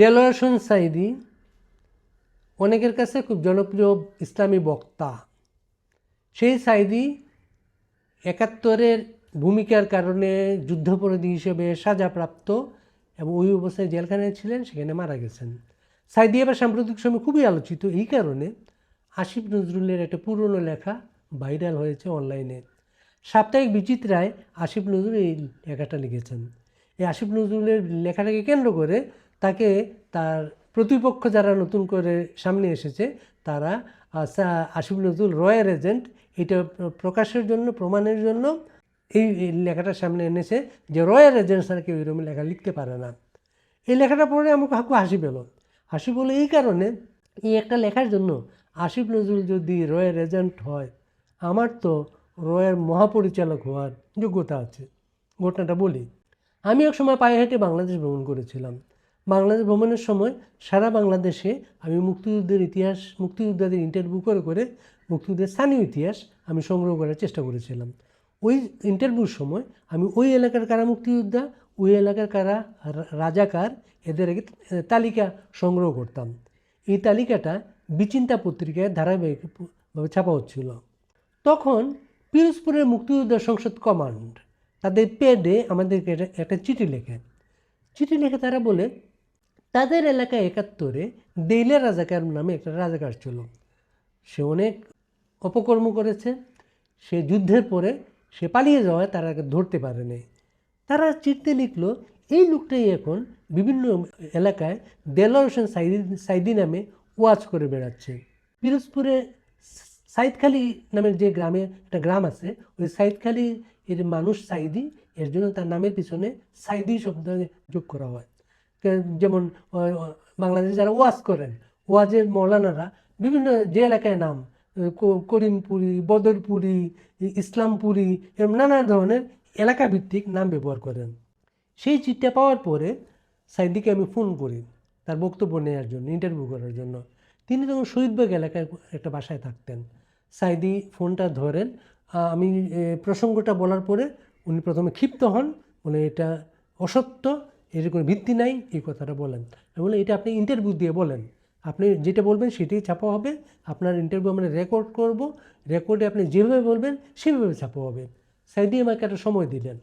দেলোয়ারসন সাইদি অনেকের কাছে খুব জনপ্রিয় ইসলামী বক্তা। সেই সাইদি একাত্তরের ভূমিকার কারণে যুদ্ধাপরাধী হিসেবে সাজাপ্রাপ্ত এবং ওই অবস্থায় জেলখানায় ছিলেন, সেখানে মারা গেছেন। সাইদি এবার সাম্প্রতিক সময় খুবই আলোচিত। এই কারণে আসিফ নজরুলের একটা পুরনো লেখা ভাইরাল হয়েছে অনলাইনে। সাপ্তাহিক বিচিত্রায় আসিফ নজরুল এই লেখাটা লিখেছেন। এই আসিফ নজরুলের লেখাটাকে কেন্দ্র করে তাকে তার প্রতিপক্ষ যারা নতুন করে সামনে এসেছে, তারা আসিফ নজরুল রয়্যাল এজেন্ট। এটা প্রকাশের জন্য, প্রমাণের জন্য এই লেখাটা সামনে এনেছে যে রয়্যাল এজেন্ট ছাড়া কেউ এরকম লেখা লিখতে পারে না। এই লেখাটা পড়ে আমাকে খুব হাসি পেল। হাসি বলে, এই কারণে এই একটা লেখার জন্য আসিফ নজরুল যদি রয়্যাল এজেন্ট হয়, আমার তো রয়ের মহাপরিচালক হওয়ার যোগ্যতা আছে। ঘটনাটা বলি। আমি এক সময় পায়ে হেঁটে বাংলাদেশ ভ্রমণ করেছিলাম। বাংলাদেশ ভ্রমণের সময় সারা বাংলাদেশে আমি মুক্তিযুদ্ধের ইতিহাস, মুক্তিযোদ্ধাদের ইন্টারভিউ করে করে মুক্তিযুদ্ধের স্থানীয় ইতিহাস আমি সংগ্রহ করার চেষ্টা করেছিলাম। ওই ইন্টারভিউর সময় আমি ওই এলাকার কারা মুক্তিযোদ্ধা, ওই এলাকার কারা রাজাকার, এদের তালিকা সংগ্রহ করতাম। এই তালিকাটা বিচিন্তা পত্রিকায় ধারাবাহিকভাবে ছাপা হচ্ছিল। তখন পিরোজপুরের মুক্তিযোদ্ধা সংসদ কমান্ড তাদের পেডে আমাদেরকে একটা চিঠি লেখে। চিঠি লেখে তারা বলে তাদের এলাকায় একাত্তরে দেইলে রাজাকার নামে একটা রাজাকার ছিল। সে অনেক অপকর্ম করেছে, সে যুদ্ধের পরে সে পালিয়ে যাওয়ায় তারা ধরতে পারেনি তারা চিঠতে লিখলো, এই লোকটাই এখন বিভিন্ন এলাকায় দেলোয়ার হোসেন সাইদি সাইদি নামে ওয়াজ করে বেড়াচ্ছে। পিরোজপুরে সাইদখালি নামের যে গ্রামে একটা গ্রাম আছে, ওই সাইদখালি এর মানুষ সাইদি, এর জন্য তার নামের পিছনে সাইদি শব্দ যোগ করা হয়। যেমন বাংলাদেশে যারা ওয়াজ করেন, ওয়াজের মৌলানারা বিভিন্ন যে এলাকায় নাম করিমপুরি, বদরপুরি ইসলামপুরি এরকম নানা ধরনের এলাকা ভিত্তিক নাম ব্যবহার করেন। সেই চিঠিটা পাওয়ার পরে সাইদিকে আমি ফোন করি, তার বক্তব্য নেওয়ার জন্য ইন্টারভিউ করার জন্য। তিনি তখন শহীদবাগ এলাকায় একটা বাসায় থাকতেন। সাইদি ফোনটা ধরেন আমি প্রসঙ্গটা বলার পরে উনি প্রথমে ক্ষিপ্ত হন, বলে এটা অসত্য এর কোনো ভিত্তি নাই, এই কথাটা বলেন। আমি বললাম, এটা আপনি ইন্টারভিউ দিয়ে বলেন। আপনি যেটা বলবেন সেটাই ছাপা হবে। আপনার ইন্টারভিউ আমরা রেকর্ড করব। রেকর্ডে আপনি যেভাবে বলবেন, সেভাবে ছাপা হবে। সাইদি আমাকে একটা সময় দিলেন।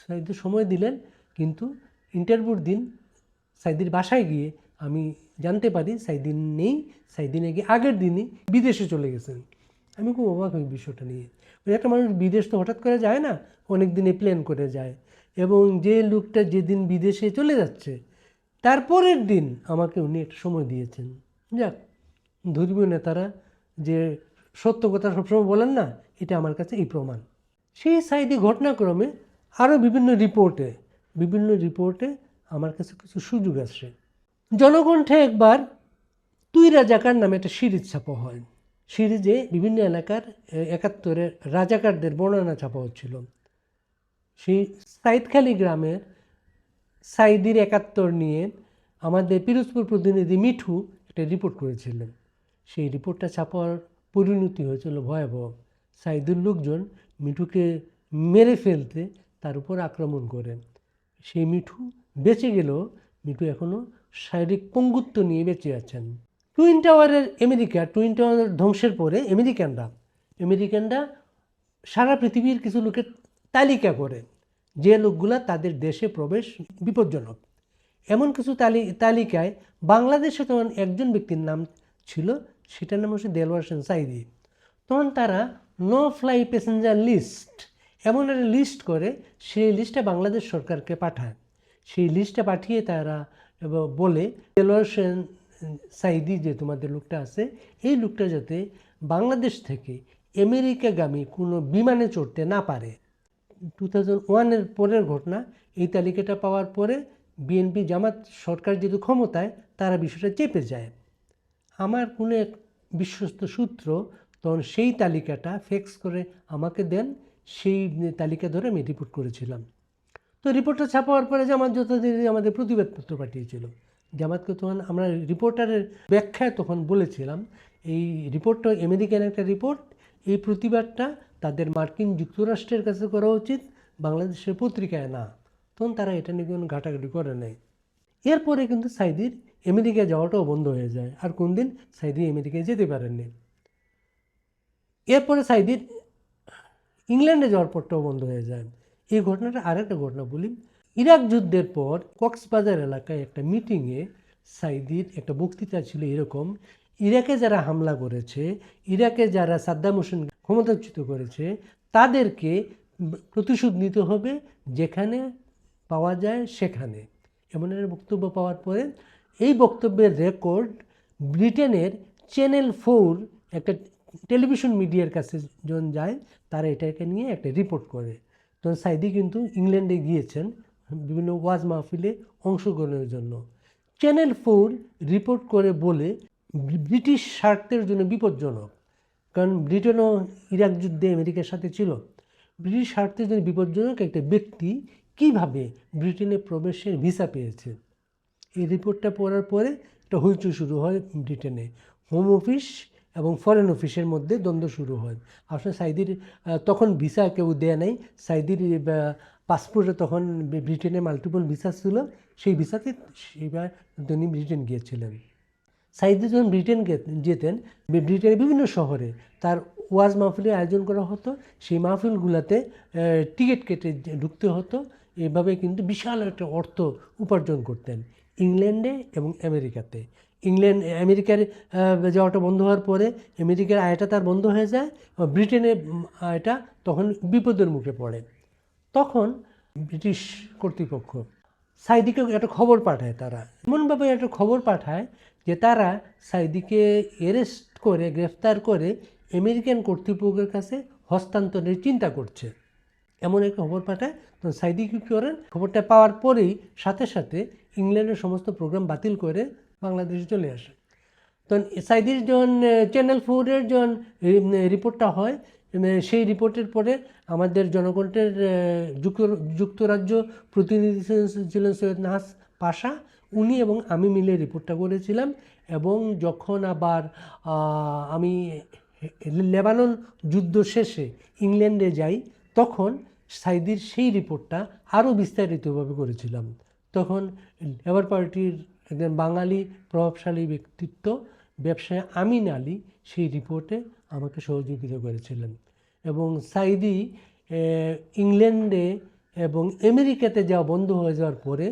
সাইদি সময় দিলেন, কিন্তু ইন্টারভিউর দিন সাইদির বাসায় গিয়ে আমি জানতে পারি সাইদিন নেই সাইদিন নাকি আগের দিনই বিদেশে চলে গেছেন। আমি খুব অবাক হই বিষয়টা নিয়ে। একটা মানুষ বিদেশ তো হঠাৎ করে যায় না অনেক দিনে প্ল্যান করে যায়। এবং যে লোকটা যেদিন বিদেশে চলে যাচ্ছে তারপরের দিন আমাকে উনি একটা সময় দিয়েছেন। যাক, ধর্মীয় নেতারা যে সত্য কথা সবসময় বলেন না, এটা আমার কাছে এই প্রমাণ। সেই সাইডে ঘটনাক্রমে আরও বিভিন্ন রিপোর্টে বিভিন্ন রিপোর্টে আমার কাছে কিছু সুযোগ আসে। জনকণ্ঠে একবার তুই রাজাকার নামে একটা সিরিজ ছাপা হয়। সিরিজে বিভিন্ন এলাকার একাত্তরের রাজাকারদের বর্ণনা ছাপা হচ্ছিল। সেই সাইদখালি গ্রামের সাইদির একাত্তর নিয়ে আমাদের পিরোজপুর প্রতিনিধি মিঠু একটা রিপোর্ট করেছিলেন। সেই রিপোর্টটা ছাপার পরিণতি হয়েছিল ভয়াবহ। সাইদুর লোকজন মিঠুকে মেরে ফেলতে তার উপর আক্রমণ করেন। সেই মিঠু বেঁচে গেলেও মিঠু এখনও শারীরিক পঙ্গুত্ব নিয়ে বেঁচে আছেন। টুইন টাওয়ারের আমেরিকা, টুইন টাওয়ারের ধ্বংসের পরে আমেরিকানরা আমেরিকানরা সারা পৃথিবীর কিছু লোকের তালিকা করে যে লোকগুলা তাদের দেশে প্রবেশ বিপজ্জনক। এমন কিছু তালি, তালিকায় বাংলাদেশে তখন একজন ব্যক্তির নাম ছিল, সেটার নাম হচ্ছে দেলওয়ার হোসেন সাইদি। তখন তারা নো ফ্লাই প্যাসেঞ্জার লিস্ট, এমন একটা লিস্ট করে, সেই লিস্টটা বাংলাদেশ সরকারকে পাঠায়। সেই লিস্টটা পাঠিয়ে তারা বলে দেলোয়ার হোসেন সাইদি যে তোমাদের লোকটা আছে, এই লোকটা যাতে বাংলাদেশ থেকে আমেরিকাগামী কোনো বিমানে চড়তে না পারে। টু থাউজেন্ড ওয়ানের পরের ঘটনা, এই তালিকাটা পাওয়ার পরে বিএনপি জামাত সরকার যেহেতু ক্ষমতায়, তারা বিষয়টা চেপে যায়। আমার কোনো এক বিশ্বস্ত সূত্র তখন সেই তালিকাটা ফেক্স করে আমাকে দেন, সেই তালিকা ধরে আমি রিপোর্ট করেছিলাম। তো রিপোর্টটা ছাপাওয়ার পরে জামাত যথারীতি আমাদের প্রতিবাদপত্র পাঠিয়েছিল। জামাতকে তখন আমরা রিপোর্টারের ব্যাখ্যায় তখন বলেছিলাম, এই রিপোর্টটা আমেরিকান একটা রিপোর্ট এই প্রতিবাদটা তাদের মার্কিন যুক্তরাষ্ট্রের কাছে করা উচিত, বাংলাদেশের পত্রিকায় না। তখন তারা এটা নিয়ে কোনো ঘাটাঘাটি করে নাই। এরপরে কিন্তু সাইদির আমেরিকা যাওয়াটাও বন্ধ হয়ে যায়। আর কোনদিন সাইদি আমেরিকায় যেতে পারেননি। এরপরে সাইদির ইংল্যান্ডে যাওয়ার পরটাও বন্ধ হয়ে যায়। এই ঘটনাটা আরেকটা ঘটনা বলি। ইরাক যুদ্ধের পর কক্সবাজার এলাকায় একটা মিটিংয়ে সাইদির একটা বক্তৃতা ছিল এরকম ইরাকে যারা হামলা করেছে, ইরাকে যারা সাদ্দাম হোসেন ক্ষমতাচ্যুত করেছে, তাদেরকে প্রতিশোধ নিতে হবে যেখানে পাওয়া যায় সেখানে। এমন বক্তব্য পাওয়ার পরে এই বক্তব্যের রেকর্ড ব্রিটেনের চ্যানেল ফোর একটা টেলিভিশন মিডিয়ার কাছে যখন যায়, তারা এটাকে নিয়ে একটা রিপোর্ট করে। তখন সাইদি কিন্তু ইংল্যান্ডে গিয়েছেন বিভিন্ন ওয়াজ মাহফিলে অংশগ্রহণের জন্য। চ্যানেল ফোর রিপোর্ট করে বলে ব্রিটিশ স্বার্থের জন্য বিপজ্জনক। কারণ ব্রিটেনও ইরাক যুদ্ধে আমেরিকার সাথে ছিল। ব্রিটিশ স্বার্থের জন্য বিপজ্জনক একটা ব্যক্তি কীভাবে ব্রিটেনে প্রবেশের ভিসা পেয়েছে? এই রিপোর্টটা পড়ার পরে একটা হইচই শুরু হয় ব্রিটেনে। হোম অফিস এবং ফরেন অফিসের মধ্যে দ্বন্দ্ব শুরু হয়। আসলে সাইদির তখন ভিসা কেউ দেয় নাই। সাইদির পাসপোর্টে তখন ব্রিটেনে মাল্টিপল ভিসা ছিল। সেই ভিসাতে সেবার তিনি ব্রিটেন গিয়েছিলেন। সাইদি যখন ব্রিটেন যেতেন, ব্রিটেনের বিভিন্ন শহরে। তার ওয়াজ মাহফিলের আয়োজন করা হতো, সেই মাহফিলগুলোতে টিকিট কেটে ঢুকতে হতো। এভাবে কিন্তু বিশাল একটা অর্থ উপার্জন করতেন ইংল্যান্ডে এবং আমেরিকাতে। ইংল্যান্ড, আমেরিকার যাওয়াটা বন্ধ হওয়ার পরে আমেরিকার আয়টা তার বন্ধ হয়ে যায় ব্রিটেনের আয়টা তখন বিপদের মুখে পড়ে। তখন ব্রিটিশ কর্তৃপক্ষ সাইদিকে একটা খবর পাঠায় তারা। এমনভাবে একটা খবর পাঠায় যে তারা সাইদিকে অ্যারেস্ট করে গ্রেফতার করে আমেরিকান কর্তৃপক্ষের কাছে হস্তান্তরের চিন্তা করছে। এমন একটা খবর পাঠায় তো সাইদি কী করেন খবরটা পাওয়ার পরেই সাথে সাথে ইংল্যান্ডের সমস্ত প্রোগ্রাম বাতিল করে বাংলাদেশে চলে আসে। তখন সাইদির যখন চ্যানেল ফোরের যখন রিপোর্টটা হয় সেই রিপোর্টের পরে আমাদের জনকণ্ঠের আহ, যুক্ত- যুক্তরাজ্য প্রতিনিধি ছিলেন সৈয়দ নাহাস পাশা উনি এবং আমি মিলে রিপোর্টটা করেছিলাম এবং যখন আবার আমি লেবানন যুদ্ধ শেষে ইংল্যান্ডে যাই, তখন সাইদির সেই রিপোর্টটা আরও বিস্তারিতভাবে করেছিলাম। তখন লেবার পার্টির একজন বাঙালি প্রভাবশালী ব্যক্তিত্ব, ব্যবসায়ী আমিন আলী, সেই রিপোর্টে আমাকে সহযোগিতা করেছিলেন এবং সাইদি ইংল্যান্ডে এবং আমেরিকাতে যাওয়া বন্ধ হয়ে যাওয়ার পরে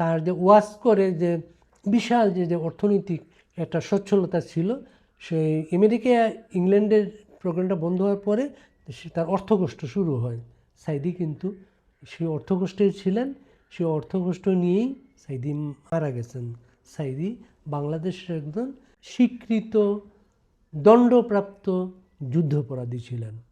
তার যে ওয়াশ করে যে বিশাল যে যে অর্থনৈতিক একটা সচ্ছলতা ছিল, সেই আমেরিকা, ইংল্যান্ডের প্রোগ্রামটা বন্ধ হওয়ার পরে সে তার অর্থকষ্ট শুরু হয়। সাইদি কিন্তু সেই অর্থকষ্টে ছিলেন সেই অর্থকষ্ট নিয়েই সাইদি মারা গেছেন। সাইদি বাংলাদেশের একজন স্বীকৃত দণ্ডপ্রাপ্ত যুদ্ধাপরাধী ছিলেন।